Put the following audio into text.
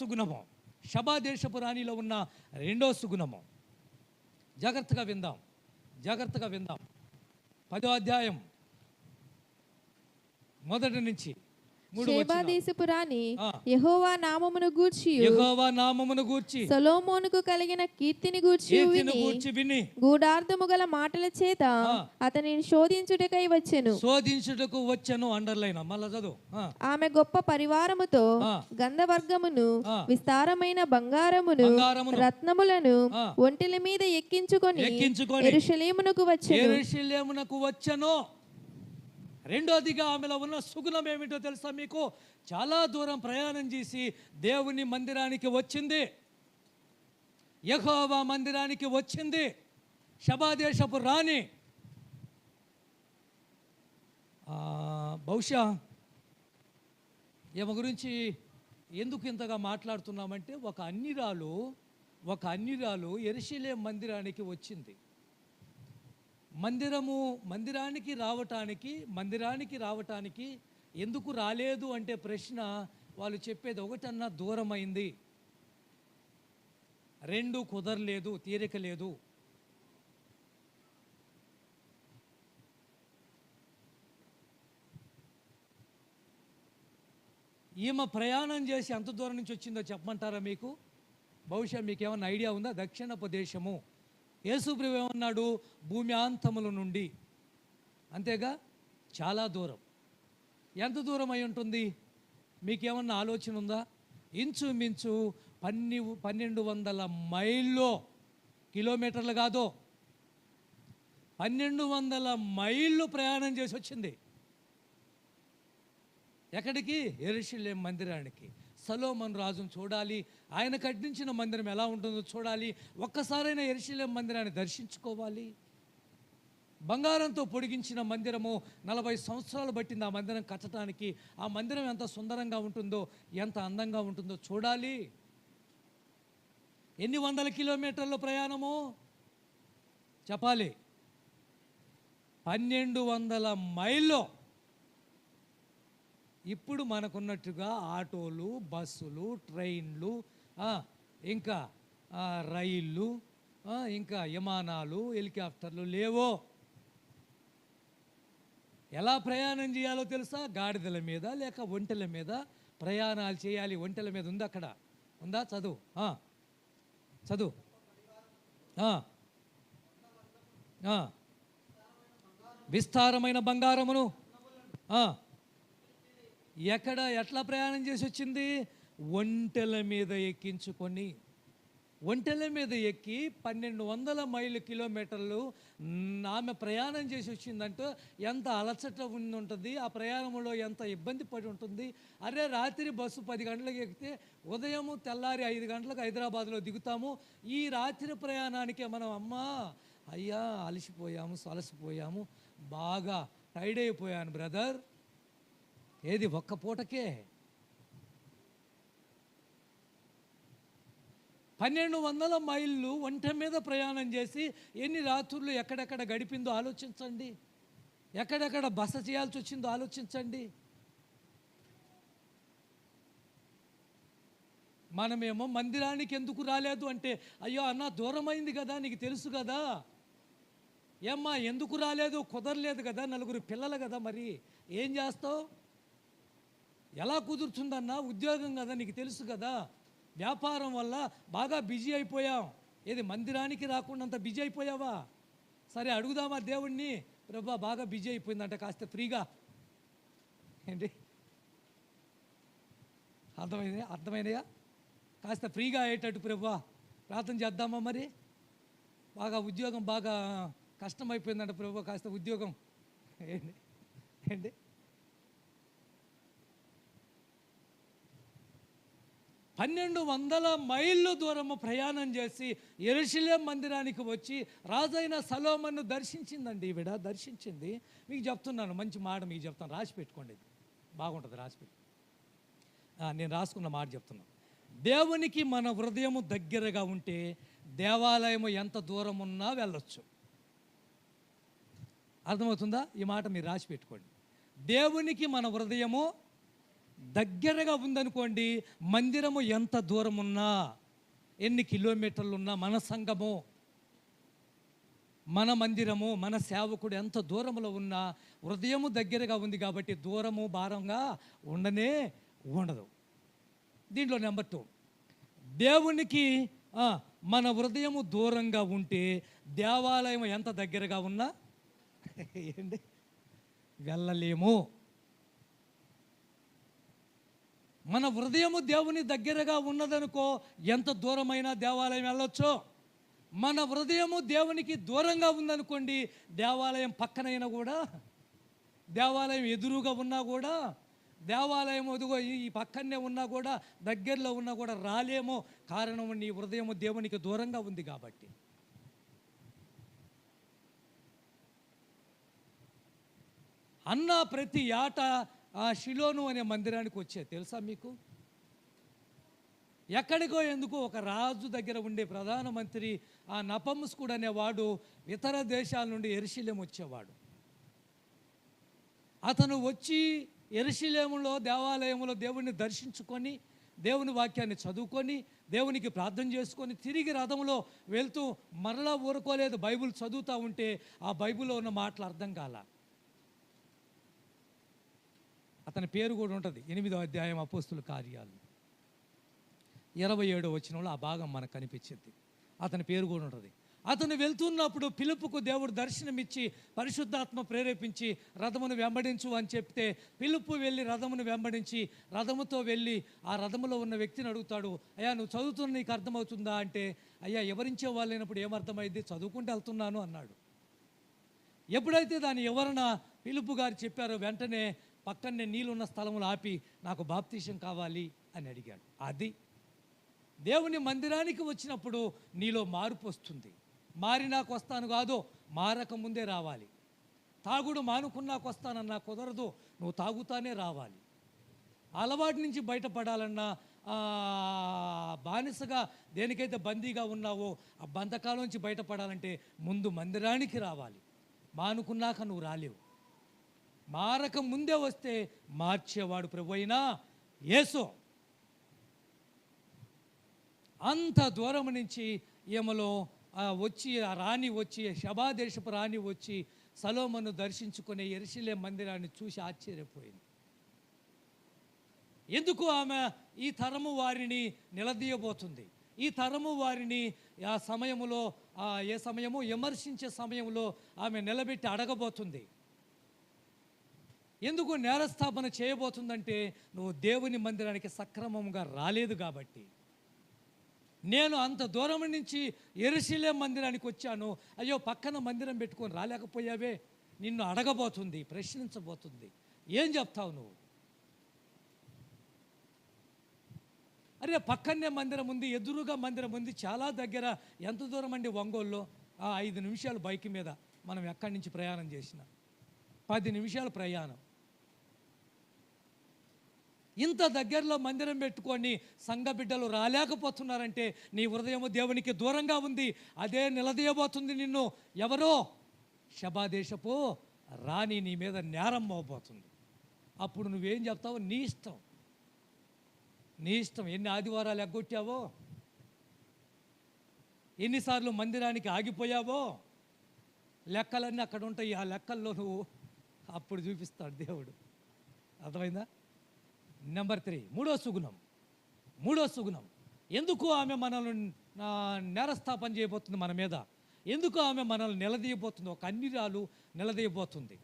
సుగుణము. శబాదేశపు రాణిలో ఉన్న రెండో సుగుణము. జాగ్రత్తగా విందాం. జాగ్రత్తగా విందాం. పదో అధ్యాయం. మొదటి నుంచి. దేశపు రాణి. యెహోవా నామమును గూర్చి యెహోవా నామమును గూర్చి. సొలొమోనుకు కలిగిన కీర్తిని గూర్చి గూర్చి విని. గూఢార్థము గల మాటల చేత. అతనిని శోధించుటకై వచ్చెను. శోధించుటకు వచ్చాను అండర్లైన్. మళ్ళా చదువు. ఆమె గొప్ప పరివారముతో. గంధవర్గమును. విస్తారమైన బంగారమును రత్నములను. ఒంటెల మీద ఎక్కించుకొని ఎక్కించుకొని ఎరుషలేమునకు వచ్చెను. యెరూషలేమునకు వచ్చాను. రెండోదిగా ఆమెలో ఉన్న సుగుణం ఏమిటో తెలుసా మీకు? చాలా దూరం ప్రయాణం చేసి దేవుని మందిరానికి వచ్చింది. యహోవా మందిరానికి వచ్చింది. శబాదేశపు రాణి. బహుశా ఈమె గురించి ఎందుకు ఇంతగా మాట్లాడుతున్నామంటే ఒక అన్నిరాలు ఒక అన్నిరాలు ఎరుషలేం మందిరానికి వచ్చింది. మందిరము మందిరానికి రావటానికి మందిరానికి రావటానికి ఎందుకు రాలేదు అంటే ప్రశ్న వాళ్ళు చెప్పేది ఒకటన్నా దూరమైంది. రెండు కుదరలేదు తీరిక లేదు ఈమె ప్రయాణం చేసి ఎంత దూరం నుంచి వచ్చిందో చెప్పమంటారా మీకు? బహుశా మీకు ఏమైనా ఐడియా ఉందా? దక్షిణ ప్రదేశము యేసుప్రభు ఏమన్నాడు భూమి నుండి. అంతేగా? చాలా దూరం. ఎంత దూరం అయి ఉంటుంది? మీకేమన్నా ఆలోచన ఉందా? ఇంచుమించు పన్ని పన్నెండు వందల మైల్లో కిలోమీటర్లు కాదు. పన్నెండు వందల మైళ్ళు ప్రయాణం చేసి వచ్చింది. ఎక్కడికి? ఎరుషులేం మందిరానికి. సలోమన్ రాజును చూడాలి. ఆయన కట్టించిన మందిరం ఎలా ఉంటుందో చూడాలి. ఒక్కసారైనా ఎరిశీలం మందిరాన్ని దర్శించుకోవాలి. బంగారంతో పొడిగించిన మందిరము నలభై సంవత్సరాలు పట్టింది ఆ మందిరం కట్టడానికి. ఆ మందిరం ఎంత సుందరంగా ఉంటుందో ఎంత అందంగా ఉంటుందో చూడాలి. ఎన్ని వందల కిలోమీటర్ల ప్రయాణము? చెప్పాలి. పన్నెండు వందల మైల్లో. ఇప్పుడు మనకున్నట్టుగా ఆటోలు బస్సులు ట్రైన్లు ఇంకా రైళ్ళు ఇంకా విమానాలు హెలికాప్టర్లు లేవో. ఎలా ప్రయాణం చేయాలో తెలుసా? గాడిదల మీద లేక ఒంటెల మీద ప్రయాణాలు చేయాలి. ఒంటెల మీద ఉంది అక్కడ? ఉందా? చదువు. చదువు. విస్తారమైన బంగారమును. ఎక్కడ ఎట్లా ప్రయాణం చేసి వచ్చింది? ఒంటెల మీద ఎక్కించుకొని. ఒంటెల మీద ఎక్కి పన్నెండు వందల మైలు కిలోమీటర్లు ఆమె ప్రయాణం చేసి వచ్చిందంటే ఎంత అలచట ఉండి ఉంటుంది ఆ ప్రయాణంలో ఎంత ఇబ్బంది పడి ఉంటుంది? అరే రాత్రి బస్సు పది గంటలకు ఎక్కితే ఉదయము తెల్లారి ఐదు గంటలకు హైదరాబాద్లో దిగుతాము. ఈ రాత్రి ప్రయాణానికే మనం అమ్మా అయ్యా అలసిపోయాము సలసిపోయాము. బాగా టైడ్ అయిపోయాను బ్రదర్. ఏది ఒక్క పూటకే? పన్నెండు వందల మైళ్ళు ఒంట మీద ప్రయాణం చేసి ఎన్ని రాత్రులు ఎక్కడెక్కడ గడిపిందో ఆలోచించండి. ఎక్కడెక్కడ బస చేయాల్సి వచ్చిందో ఆలోచించండి. మనమేమో మందిరానికి ఎందుకు రాలేదు అంటే అయ్యో అన్న దూరమైంది కదా నీకు తెలుసు కదా. ఏమ్మా ఎందుకు రాలేదు కుదరలేదు కదా నలుగురు పిల్లలు కదా మరి. ఏం చేస్తావు? ఎలా కుదురుతుందన్నా? ఉద్యోగం కదా నీకు తెలుసు కదా. వ్యాపారం వల్ల బాగా బిజీ అయిపోయాం. ఏది మందిరానికి రాకుండా అంత బిజీ అయిపోయావా? సరే అడుగుదామా దేవుణ్ణి? ప్రభా బాగా బిజీ అయిపోయిందంట కాస్త ఫ్రీగా. ఏంటి? అర్థమైంది? అర్థమైనయా కాస్త ఫ్రీగా అయ్యేటట్టు ప్రభా. ప్రార్థన చేద్దామా మరి? బాగా ఉద్యోగం బాగా కష్టమైపోయిందంట ప్రభు కాస్త ఉద్యోగం. ఏంటి? ఏంటి? పన్నెండు వందల మైళ్ళు దూరము ప్రయాణం చేసి ఎరుషలేం మందిరానికి వచ్చి రాజైన సలోమన్ను దర్శించిందండి ఈవిడ దర్శించింది. మీకు చెప్తున్నాను మంచి మాట మీకు చెప్తాను. రాసి పెట్టుకోండి. ఇది బాగుంటుంది రాసి పెట్టు. నేను రాసుకున్న మాట చెప్తున్నాను దేవునికి మన హృదయము దగ్గరగా ఉంటే దేవాలయము ఎంత దూరం ఉన్నా వెళ్ళొచ్చు. అర్థమవుతుందా? ఈ మాట మీరు రాసి పెట్టుకోండి. దేవునికి మన హృదయము దగ్గరగా ఉందనుకోండి మందిరము ఎంత దూరం ఉన్నా ఎన్ని కిలోమీటర్లు ఉన్నా మన సంఘము మన మందిరము మన సేవకుడు ఎంత దూరంలో ఉన్నా హృదయము దగ్గరగా ఉంది కాబట్టి దూరము భారంగా ఉండనే ఉండదు. దీంట్లో నెంబర్ టూ. దేవునికి మన హృదయము దూరంగా ఉంటే దేవాలయం ఎంత దగ్గరగా ఉన్నా ఏంటి? వెళ్ళలేము. మన హృదయము దేవుని దగ్గరగా ఉన్నదనుకో ఎంత దూరమైనా దేవాలయం వెళ్ళొచ్చో. మన హృదయము దేవునికి దూరంగా ఉందనుకోండి దేవాలయం పక్కనైనా కూడా దేవాలయం ఎదురుగా ఉన్నా కూడా దేవాలయం ఎదుగో ఈ- ఈ పక్కనే ఉన్నా కూడా దగ్గరలో ఉన్నా కూడా రాలేమో. కారణం నీ హృదయము దేవునికి దూరంగా ఉంది కాబట్టి. అన్న ప్రతి ఆట ఆ షిలోను అనే మందిరానికి వచ్చే తెలుసా మీకు? ఎక్కడికో ఎందుకు ఒక రాజు దగ్గర ఉండే ప్రధానమంత్రి ఆ నపంస్కుడు అనేవాడు ఇతర దేశాల నుండి ఎరుశల్యం వచ్చేవాడు. అతను వచ్చి ఎరుశలేములో దేవాలయంలో దేవుణ్ణి దర్శించుకొని దేవుని వాక్యాన్ని చదువుకొని దేవునికి ప్రార్థన చేసుకొని తిరిగి రథంలో వెళ్తూ మరలా ఊరుకోలేదు. బైబిల్ చదువుతూ ఉంటే ఆ బైబిల్లో ఉన్న మాటలు అర్థం కాల. అతని పేరు కూడా ఉంటుంది. ఎనిమిదో అధ్యాయం అపోస్తుల కార్యాలు. ఇరవై ఏడో వచనంలో ఆ భాగం మనకు కనిపించింది. అతని పేరు కూడా ఉంటుంది. అతను వెళ్తున్నప్పుడు పిలుపుకు దేవుడు దర్శనమిచ్చి పరిశుద్ధాత్మ ప్రేరేపించి రథమును వెంబడించు అని చెప్తే పిలుపు వెళ్ళి రథమును వెంబడించి రథముతో వెళ్ళి ఆ రథములో ఉన్న వ్యక్తిని అడుగుతాడు అయ్యా నువ్వు చదువుతున్న నీకు అర్థమవుతుందా? అంటే అయ్యా ఎవరించే వాళ్ళు లేనప్పుడు ఏమర్థమైంది చదువుకుంటూ వెళ్తున్నాను అన్నాడు. ఎప్పుడైతే దాని ఎవరన పిలుపు గారు చెప్పారో వెంటనే పక్కనే నీళ్ళున్న స్థలంలో ఆపి నాకు బాప్తీషం కావాలి అని అడిగాడు. అది దేవుని మందిరానికి వచ్చినప్పుడు నీలో మార్పు వస్తుంది. మారినాకు వస్తాను కాదు మారక ముందే రావాలి. తాగుడు మానుకున్నాకు వస్తానన్నా కుదరదు నువ్వు తాగుతానే రావాలి. అలవాటు నుంచి బయటపడాలన్నా బానిసగా దేనికైతే బందీగా ఉన్నావో ఆ బంధకాల నుంచి బయటపడాలంటే ముందు మందిరానికి రావాలి. మానుకున్నాక నువ్వు రాలేవు. మారక ముందే వస్తే మార్చేవాడు ప్రభు అయినా యేసు. అంత దూరం నుంచి ఈమెలో వచ్చి ఆ రాణి వచ్చి శబాదేశపు రాణి వచ్చి సలోమను దర్శించుకునే ఎరిశిలే మందిరాన్ని చూసి ఆశ్చర్యపోయింది. ఎందుకు ఆమె ఈ తరము వారిని నిలదీయబోతుంది? ఈ తరము వారిని ఆ సమయములో ఏ సమయము విమర్శించే సమయంలో ఆమె నిలబెట్టి అడగబోతుంది. ఎందుకు నేరస్థాపన చేయబోతుందంటే నువ్వు దేవుని మందిరానికి సక్రమంగా రాలేదు కాబట్టి. నేను అంత దూరం నుంచి ఎరుశీలే మందిరానికి వచ్చాను. అయ్యో పక్కన మందిరం పెట్టుకొని రాలేకపోయావే? నిన్ను అడగబోతుంది ప్రశ్నించబోతుంది. ఏం చెప్తావు నువ్వు? అరే పక్కనే మందిరం ఉంది ఎదురుగా మందిరం ఉంది చాలా దగ్గర. ఎంత దూరం అండి ఒంగోలులో? ఆ ఐదు నిమిషాలు బైక్ మీద మనం ఎక్కడి నుంచి ప్రయాణం చేసిన? పది నిమిషాలు ప్రయాణం. ఇంత దగ్గరలో మందిరం పెట్టుకొని సంఘ బిడ్డలు రాలేకపోతున్నారంటే నీ హృదయము దేవునికి దూరంగా ఉంది. అదే నిలదీయబోతుంది నిన్ను. ఎవరో? శబాదేశపు రాణి నీ మీద నేరం మోబోతుంది అప్పుడు నువ్వేం చెప్తావో? నీ ఇష్టం. నీ ఇష్టం. ఎన్ని ఆదివారాలు ఎగ్గొట్టావో? ఎన్నిసార్లు మందిరానికి ఆగిపోయావో? లెక్కలన్నీ అక్కడ ఉంటాయి. ఆ లెక్కల్లో నువ్వు అప్పుడు చూపిస్తాడు దేవుడు. అర్థమైందా? నెంబర్ త్రీ మూడో సుగుణం. మూడో సుగుణం. ఎందుకు ఆమె మనల్ని నేరస్థాపన చేయబోతుంది మన మీద? ఎందుకు ఆమె మనల్ని నిలదీయబోతుంది? ఒక అన్నిరాలు నిలదీయబోతుంది.